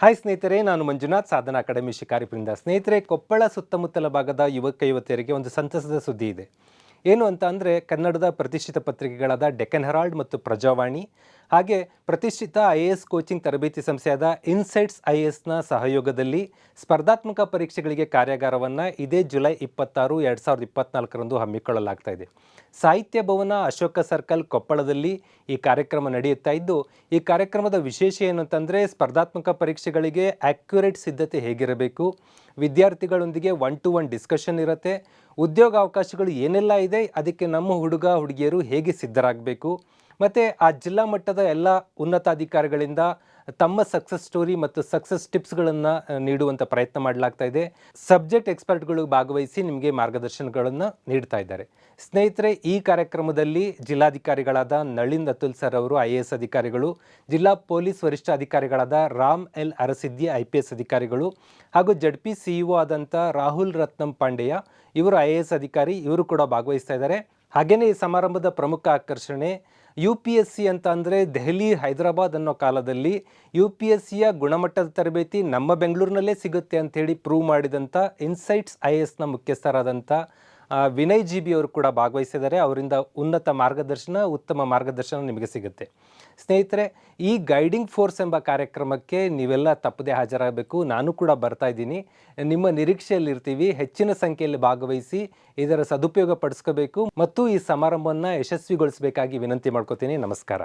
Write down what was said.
Hi ಸ್ನೇಹಿತರೆ, ನಾನು ಮಂಜುನಾಥ್, ಸಾಧನಾ academy ಶಿಕಾರಿಪುರಿಂದ ಸ್ನೇಹಿತರೆ, ಕೊಪ್ಪಳ ಸುತ್ತಮುತ್ತಲ ಭಾಗದ ಯುವಕ ಯುವತಿಯರಿಗೆ ಒಂದು ಸಂತಸದ ಸುದ್ದಿ ಇದೆ. ಏನು ಅಂತ ಅಂದರೆ, ಕನ್ನಡದ ಪ್ರತಿಷ್ಠಿತ ಪತ್ರಿಕೆಗಳಾದ ಡೆಕ್ಕನ್ ಹೆರಾಲ್ಡ್ ಮತ್ತು ಪ್ರಜಾವಾಣಿ ಹಾಗೆ ಪ್ರತಿಷ್ಠಿತ ಐ ಎಸ್ ಕೋಚಿಂಗ್ ತರಬೇತಿ ಸಂಸ್ಥೆಯಾದ ಇನ್ಸೈಟ್ಸ್ ಐ ಎಸ್ನ ಸಹಯೋಗದಲ್ಲಿ ಸ್ಪರ್ಧಾತ್ಮಕ ಪರೀಕ್ಷೆಗಳಿಗೆ ಕಾರ್ಯಾಗಾರವನ್ನು ಇದೇ ಜುಲೈ ಇಪ್ಪತ್ತಾರು, ಎರಡು ಸಾವಿರದ ಇಪ್ಪತ್ನಾಲ್ಕರಂದು ಹಮ್ಮಿಕೊಳ್ಳಲಾಗ್ತಾ ಇದೆ. ಸಾಹಿತ್ಯ ಭವನ ಅಶೋಕ ಸರ್ಕಲ್ ಕೊಪ್ಪಳದಲ್ಲಿ ಈ ಕಾರ್ಯಕ್ರಮ ನಡೆಯುತ್ತಾ ಇದ್ದು, ಈ ಕಾರ್ಯಕ್ರಮದ ವಿಶೇಷ ಏನು ಅಂತಂದರೆ ಸ್ಪರ್ಧಾತ್ಮಕ ಪರೀಕ್ಷೆಗಳಿಗೆ ಆಕ್ಯುರೇಟ್ ಸಿದ್ಧತೆ ಹೇಗಿರಬೇಕು, ವಿದ್ಯಾರ್ಥಿಗಳೊಂದಿಗೆ ಒನ್ ಟು ಒನ್ ಡಿಸ್ಕಷನ್ ಇರುತ್ತೆ ಉದ್ಯೋಗ ಅವಕಾಶಗಳು ಏನೆಲ್ಲ ಇದೆ, ಅದಕ್ಕೆ ನಮ್ಮ ಹುಡುಗ, ಹುಡುಗಿಯರು ಹೇಗೆ ಸಿದ್ಧರಾಗಬೇಕು ಮತ್ತು ಆ ಜಿಲ್ಲಾ ಮಟ್ಟದ ಎಲ್ಲ ಉನ್ನತಾಧಿಕಾರಿಗಳಿಂದ ತಮ್ಮ ಸಕ್ಸಸ್ ಸ್ಟೋರಿ ಮತ್ತು ಸಕ್ಸಸ್ ಟಿಪ್ಸ್ಗಳನ್ನು ನೀಡುವಂಥ ಪ್ರಯತ್ನ ಮಾಡಲಾಗ್ತಾ ಇದೆ. ಸಬ್ಜೆಕ್ಟ್ ಎಕ್ಸ್ಪರ್ಟ್ಗಳು ಭಾಗವಹಿಸಿ ನಿಮಗೆ ಮಾರ್ಗದರ್ಶನಗಳನ್ನು ನೀಡ್ತಾ ಇದ್ದಾರೆ. ಸ್ನೇಹಿತರೆ, ಈ ಕಾರ್ಯಕ್ರಮದಲ್ಲಿ ಜಿಲ್ಲಾಧಿಕಾರಿಗಳಾದ ನಳಿನ್ ಅತುಲ್ ಸರ್ ಅವರು, ಐ ಎ ಎಸ್ ಅಧಿಕಾರಿಗಳು, ಜಿಲ್ಲಾ ಪೊಲೀಸ್ ವರಿಷ್ಠ ಅಧಿಕಾರಿಗಳಾದ Ram L Arasiddi, I P S ಅಧಿಕಾರಿಗಳು ಹಾಗೂ ಜಡ್ ಪಿ ಸಿಇಒ ಆದಂಥ ರಾಹುಲ್ ರತ್ನಂ ಪಾಂಡೆಯ, ಇವರು ಐ ಎ ಎಸ್ ಅಧಿಕಾರಿ, ಇವರು ಕೂಡ ಭಾಗವಹಿಸ್ತಾ ಇದ್ದಾರೆ. ಹಾಗೆಯೇ ಈ ಸಮಾರಂಭದ ಪ್ರಮುಖ ಆಕರ್ಷಣೆ ಯು ಪಿ ಎಸ್ ಸಿ ಅಂತ ಅಂದರೆ ದೆಹಲಿ, ಹೈದರಾಬಾದ್ ಅನ್ನೋ ಕಾಲದಲ್ಲಿ ಯು ಪಿ ಎಸ್ ಸಿಯ ಗುಣಮಟ್ಟದ ತರಬೇತಿ ನಮ್ಮ ಬೆಂಗಳೂರಿನಲ್ಲೇ ಸಿಗುತ್ತೆ ಅಂತ ಹೇಳಿ ಪ್ರೂವ್ ಮಾಡಿದಂಥ ಇನ್ಸೈಟ್ಸ್ ಐ ಎ ಎಸ್ನ ಮುಖ್ಯಸ್ಥರಾದಂಥ ವಿನಯ್ ಜಿ ಅವರು ಕೂಡ ಭಾಗವಹಿಸಿದ್ದಾರೆ. ಅವರಿಂದ ಉನ್ನತ ಮಾರ್ಗದರ್ಶನ, ಉತ್ತಮ ಮಾರ್ಗದರ್ಶನ ನಿಮಗೆ ಸಿಗುತ್ತೆ. ಸ್ನೇಹಿತರೆ, ಈ ಗೈಡಿಂಗ್ ಫೋರ್ಸ್ ಎಂಬ ಕಾರ್ಯಕ್ರಮಕ್ಕೆ ನೀವೆಲ್ಲ ತಪ್ಪದೇ ಹಾಜರಾಗಬೇಕು. ನಾನು ಕೂಡ ಬರ್ತಾ ಇದ್ದೀನಿ. ನಿಮ್ಮ ನಿರೀಕ್ಷೆಯಲ್ಲಿರ್ತೀವಿ. ಹೆಚ್ಚಿನ ಸಂಖ್ಯೆಯಲ್ಲಿ ಭಾಗವಹಿಸಿ ಇದರ ಸದುಪಯೋಗ ಪಡಿಸ್ಕೋಬೇಕು. ಮತ್ತು ಈ ಸಮಾರಂಭವನ್ನು ಯಶಸ್ವಿಗೊಳಿಸಬೇಕಾಗಿ ವಿನಂತಿ ಮಾಡ್ಕೋತೀನಿ. ನಮಸ್ಕಾರ.